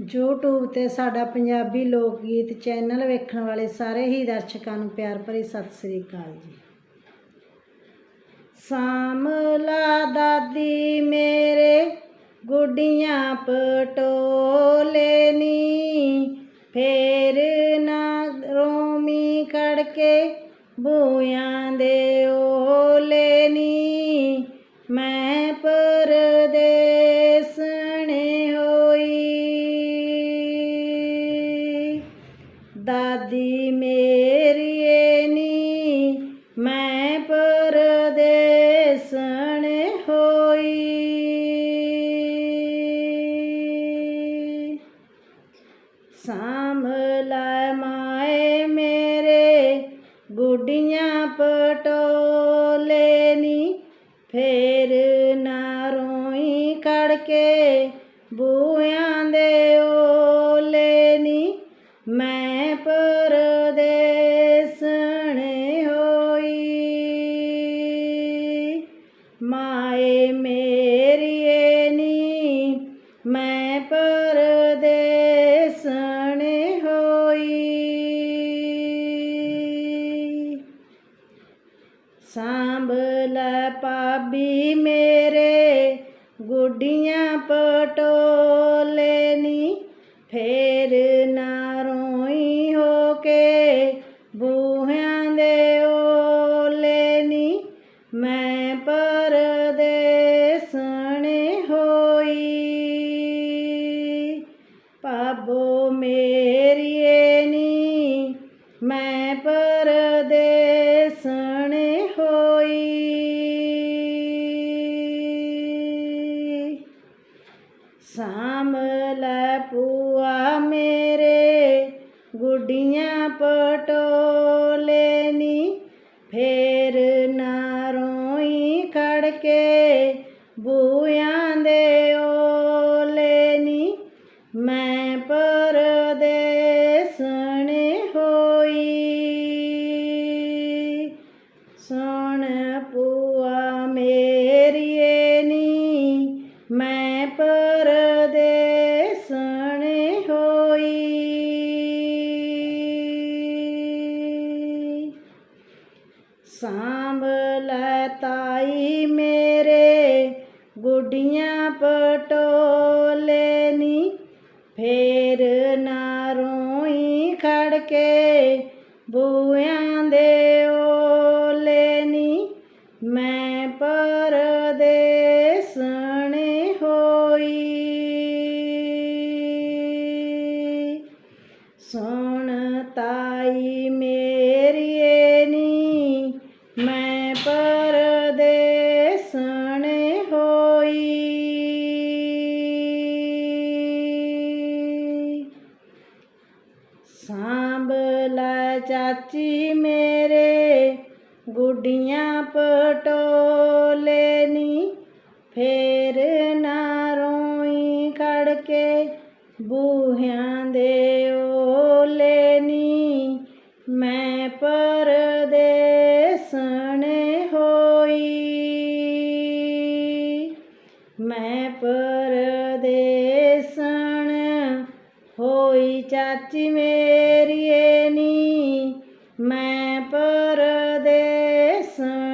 YouTube ਤੇ ਸਾਡਾ ਪੰਜਾਬੀ ਲੋਕ ਗੀਤ ਚੈਨਲ ਵੇਖਣ ਵਾਲੇ ਸਾਰੇ ਹੀ ਦਰਸ਼ਕਾਂ ਨੂੰ ਪਿਆਰ ਭਰੀ ਸਤਿ ਸ੍ਰੀ ਅਕਾਲ ਜੀ। ਸਾਮਲਾ ਦਾਦੀ ਮੇਰੇ, ਗੁੱਡੀਆਂ ਪਟੋਲੇ ਨੀ। ਫੇਰ ਨਾ ਰੋਮੀ ਕੜਕੇ ਬੂਆਂ ਦੇ ਓਲੇ ਦਾਦੀ ਮੇਰੀਏ ਨੀ, ਮੈਂ ਪਰਦੇਸਣ ਹੋਈ ਸਾਂਭਲਾ ਮਾਏ ਮੇਰੇ ਗੁੱਡੀਆਂ ਪਟੋਲੇ ਨੀ। ਫੇਰ ਨਾ ਰੋਈ ਖੜਕੇ ਬੂਆਂ ਦੇ ਮਾਏ ਮੇਰੀਏ ਨੀ ਮੈਂ ਪਰਦੇਸਣ ਹੋਈ ਸਾਂਭ ਲੈ ਪਾਬੀ ਮੇਰੇ, ਗੁੱਡੀਆਂ ਪਟੋਲੇ ਨੀ, ਫੇਰ ਨਾ ਰੋਈ ਹੋ ਕੇ ਬੂਹਿਆਂ ਦੇ ਓਲੇ ਨੀ, ਮੈਂ ਸਾਂਭਲ ਪੂਆ ਮੇਰੇ, ਗੁੱਡੀਆਂ ਪਟੋਲੇ ਨੀ। ਫੇਰ ਨਾ ਰੋਈ ਖੜਕੇ ਬੂਆਂ ਦੇ ਓਲੇ ਨੀ। ਮੈਂ ਪਰ ਸਾਂਭ ਸਾਂਭਲ ਤਾਈ ਮੇਰੇ, ਗੁੱਡੀਆਂ ਪਟੋਲੇ ਨੀ। ਫੇਰ ਨਾ ਰੋਈ ਖੜ ਕੇ ਬੂਆਂ ਦੇ ਓਲੇ ਨੀ। ਮੈਂ ਪਰਦੇਸਣ ਹੋਈ। ਸੁਣ ਤਾਈ ਮੇ ਪਰਦੇਸਣ ਹੋਈ। ਸਾਂਭ ਲੈ ਚਾਚੀ ਮੇਰੇ ਗੁੱਡੀਆਂ ਪਟੋ ਮੈਂ ਪਰਦੇਸਣ ਹੋਈ ਚਾਚੀ ਮੇਰੀ ਨੀ ਮੈਂ ਪਰਦੇਸਣ